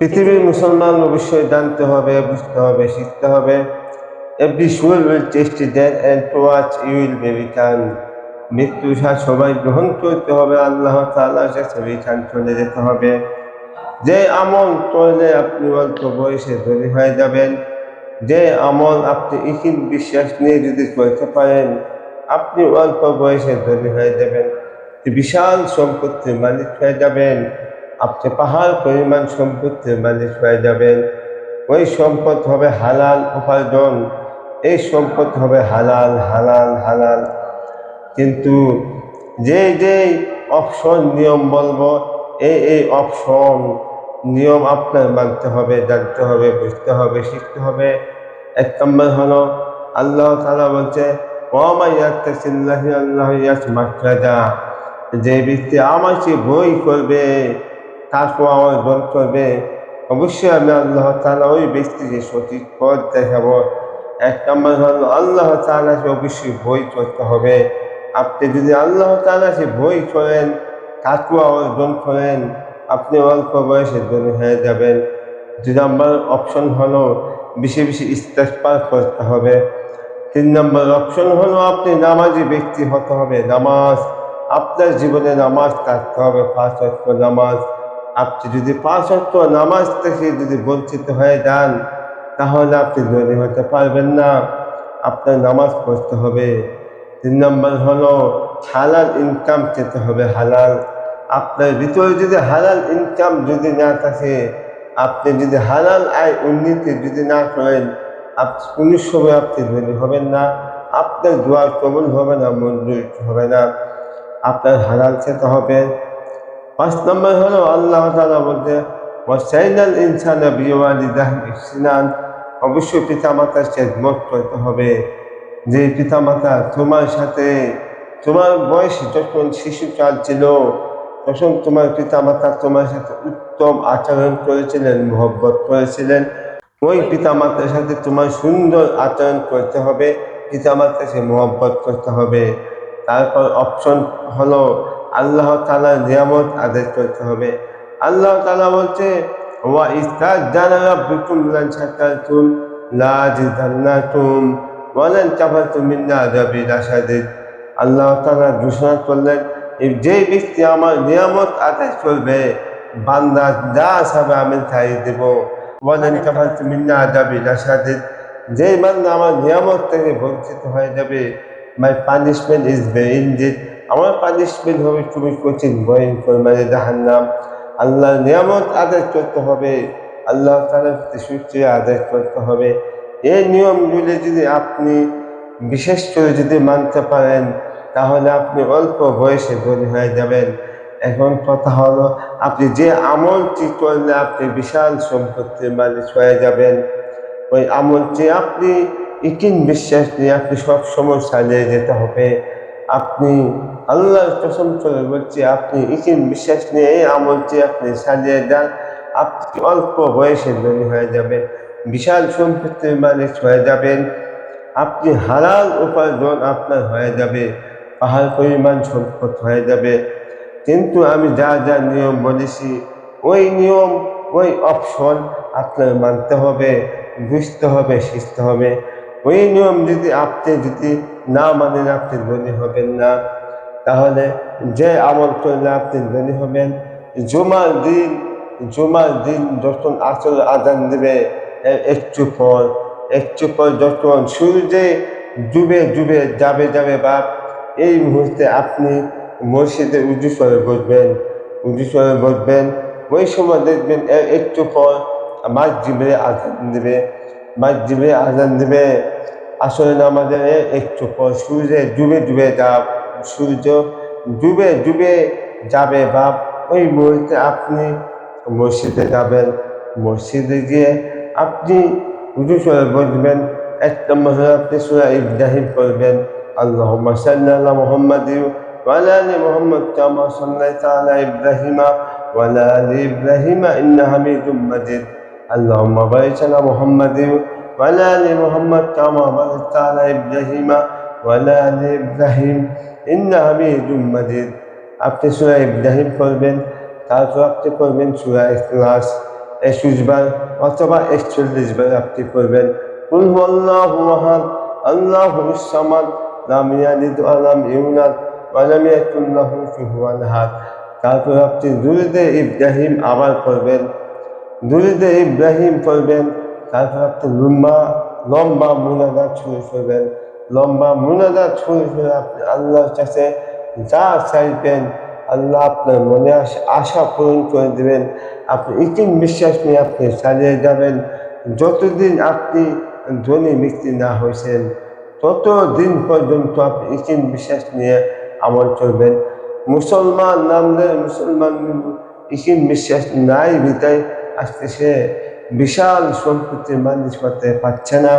পৃথিবীর মুসলমান অবশ্যই জানতে হবে, বুঝতে হবে, শিখতে হবে। Every soul will taste then and to watch you will be return মৃত্যু সাথ সবাই গ্রহণ করতে হবে, আল্লাহ তাআলার কাছে রিটার্ন চলে যেতে হবে। যে আমল করলে আপনি অল্প বয়সে ধনী হয়ে যাবেন। যে আমল আপনি ইকিন বিশ্বাস নিয়ে যদি করতে পারেন, আপনি অল্প বয়সে ধনী হয়ে যাবেন। বিশাল সম্পত্তির মালিক হয়ে যাবেন। আপনি পাহাড় পরিমাণ সম্পত্তির মালিক হয়ে যাবেন। ওই সম্পদ হবে হালাল উপার্জন। এই সম্পদ হবে হালাল হালাল হালাল। কিন্তু যে যে অপশন নিয়ম বলব এই এই অপশন নিয়ম আপনার মানতে হবে, জানতে হবে, বুঝতে হবে, শিখতে হবে। এক নম্বর হলো, আল্লাহ তালা বলছে আল্লাহ যে ব্যক্তি আমাকে বই করবে তারপর আমার বল করবে, অবশ্যই আমি আল্লাহ তালা ওই ব্যক্তিকে সঠিক পথ দেখাবো। এক নম্বর হলো আল্লাহ তালাকে অবশ্যই বই করতে হবে। আপনি যদি আল্লাহ তালাকে বই করেন তাকুয়া অর্জন করেন, আপনি অল্প বয়সে ধনী হয়ে যাবেন। দুই নম্বর অপশন হলো বেশি বেশি ইস্তেফার করতে হবে। তিন নম্বর অপশন হলো আপনি নামাজি ব্যক্তি হতে হবে। নামাজ, আপনার জীবনে নামাজ থাকতে হবে, পাঁচ অক্ট নামাজ। আপনি যদি পাঁচ অক্ট নামাজ থেকে যদি বঞ্চিত হয়ে যান, তাহলে আপনি ধনী হতে পারবেন না। আপনার নামাজ পড়তে হবে। তিন নম্বর হলো, হালাল ইনকাম পেতে হবে হালাল। আপনার ভিতরে যদি হালাল ইনকাম যদি না থাকে, আপনি যদি হালাল আয় উন্নতি যদি না করেন, আপনি কোনো সময় আপনি ধনী হবেন না। আপনার দোয়ার কবুল হবে না, মঞ্জুর হবে না। আপনার হালাল খেতে হবে। পাঁচ নম্বর হলো আল্লাহ তালা বলতে ওয়াসাইনাল ইনসান বিওয়ালিদাহ ইসনান অবশ্যই পিতামাতার খেদমত করতে হবে। যে পিতামাতা তোমার সাথে, তোমার বয়স যখন শিশু কাল ছিল, তখন তোমার পিতামাতা তোমার সাথে উত্তম আচরণ করেছিলেন, মোহব্বত করেছিলেন। ওই পিতামাতার সাথে তোমার সুন্দর আচরণ করতে হবে, পিতামাতার সাথে মোহব্বত করতে হবে। তারপর অপশন হলো আল্লাহ তালার নিয়ামত আদায় করতে হবে। আল্লাহ তালা বলছে, ওয়া ইস্তাদ জানালা বিকুম লান শাকারতুম লা জিদান্নাকুম ওয়ালান কাফারতুম মিন আল্লাহ তাআলা ঘোষণা করলেন যে ব্যক্তি আমার নিয়ামত আদায় করবে, বান্দা যা সাবে আমি তাই দেব। ওয়ালান কাফারতুম মিন আযাবি রাশাদিদ যে বান্দা আমার নিয়ামত থেকে বঞ্চিত হয়ে যাবে my punishment is very indeed আমার পানিশমেন্ট হবে খুবই কঠিন ভয়ঙ্কর মানে জাহান্নাম। আল্লাহর নিয়ামত আদায় করতে হবে, আল্লাহ তালার সুক্রিয়া আদায় করতে হবে। এই নিয়মগুলি যদি আপনি বিশেষ করে যদি মানতে পারেন, তাহলে আপনি অল্প বয়সে ধনী হয়ে যাবেন। এখন কথা হলো, আপনি যে আমলটি করলে আপনি বিশাল সম্পত্তির মালিক হয়ে যাবেন। ওই আমলটি আপনি ইকিন বিশ্বাস নিয়ে আপনি সব সময় চালিয়ে যেতে হবে। আপনি আল্লাহর কসম করে বলছি, আপনি ইকিন বিশ্বাস নিয়ে এই আমলটি আপনি সাজিয়ে যান আপনি অল্প বয়সে ধনী হয়ে যাবেন, বিশাল সম্পত্তির মালিক হয়ে যাবেন, আপনি হালাল উপার্জন আপনার হয়ে যাবে, পাহাড় পরিমাণ সম্পদ হয়ে যাবে। কিন্তু আমি যা যা নিয়ম বলেছি, ওই নিয়ম, ওই অপশন আপনার মানতে হবে, বুঝতে হবে, শিখতে হবে। ওই নিয়ম যদি আপনি যদি না মানেন, আপনি ধনী হবেন না। তাহলে যে আমল করলে আপনি ধনী হবেন, জুমার দিন জুমার দিন যখন আসল আদান দেবে একটু পর একটু পর যখন সূর্যে ডুবে ডুবে যাবে যাবে বাপ, এই মুহূর্তে আপনি মসজিদে উজু করে বসবেন, উজু করে বসবেন। ওই সময় দেখবেন একটু পর মাছ জিবে আজান দেবে মাছ জিবে আজান দেবে। আসলে আমাদের একটু পর সূর্যে ডুবে ডুবে যা সূর্য ডুবে ডুবে যাবে বাপ ওই মুহূর্তে আপনি মসজিদে যাবেন মসজিদে গিয়ে আপনি উজু করে বসবেন এক নম্বর হলে আপনি সুরা ইব্রাহিম করবেন আল্লাহ সাল্লাহ মোহাম্মদ وعلى آل محمد كما صليت على إبراهيم وعلى آل إبراهيم إن حميد مجيد اللهم بارك على محمد وعلى آل محمد كما باركت على إبراهيم وعلى آل إبراهيم إن حميد مجيد আপনি সুরা ইব্রাহিম করবেন তারপর আপনি করবেন সুরা ইখলাস একুশ বার অথবা একচল্লিশ বার আপনি করবেন কুল আল্লাহু আহাদ আল্লাহু সামাদ লাম ইয়ালিদ ওয়া লাম ইউলাদ ওয়া লাম ইয়াকুল লাহু কুফুয়ান আহাদ তারপর আপনি দুরুদে ইব্রাহিম আবার করবেন দুরুদে ইব্রাহিম পড়বেন তারপর আপনি লম্বা লম্বা মুনাজাত শুরু করবেন লম্বা মুনাজাত শুরু করে আপনি আল্লাহর কাছে যা চাইবেন, আল্লাহ আপনার মনে আশা পূরণ করে দেবেন। আপনি ইকিন বিশ্বাস নিয়ে আপনি চালিয়ে যাবেন। যতদিন আপনি ধনী ব্যক্তি না হয়েছেন, ততদিন পর্যন্ত আপনি ইকিন বিশ্বাস নিয়ে আমল চলবেন। মুসলমান নামদের মুসলমান ইকিন বিশ্বাস নাই বিদায় সে বিশাল সম্পত্তির মালিশ করতে পারছে না।